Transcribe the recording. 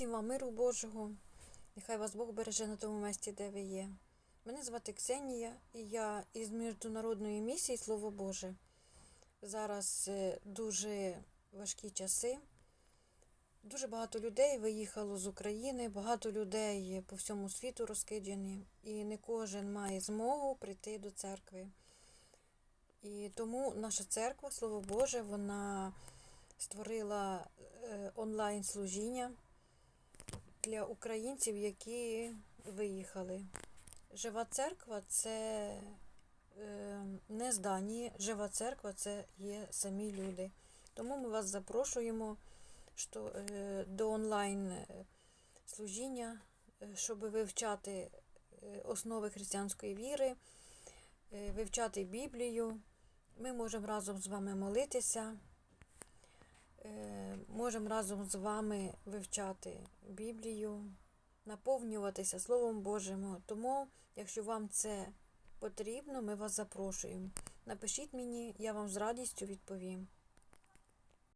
Всім вам миру Божого. Нехай вас Бог береже на тому місці, де ви є. Мене звати Ксенія, і я із міжнародної місії Слово Боже. Зараз е, дуже важкі часи. Дуже багато людей виїхало з України, багато людей по всьому світу розкиджені, і не кожен має змогу прийти до церкви. І тому наша церква, Слово Боже, вона створила е, онлайн-служіння для українців, які виїхали. Жива церква це е, не здання, жива церква це є самі люди. Тому ми вас запрошуємо що, е, до онлайн е, служіння, щоб вивчати основи християнської віри, вивчати Біблію. Ми можемо разом з вами молитися. Можемо разом з вами вивчати Біблію, наповнюватися Словом Божим. Тому, якщо вам це потрібно, ми вас запрошуємо. Напишіть мені, я вам з радістю відповім.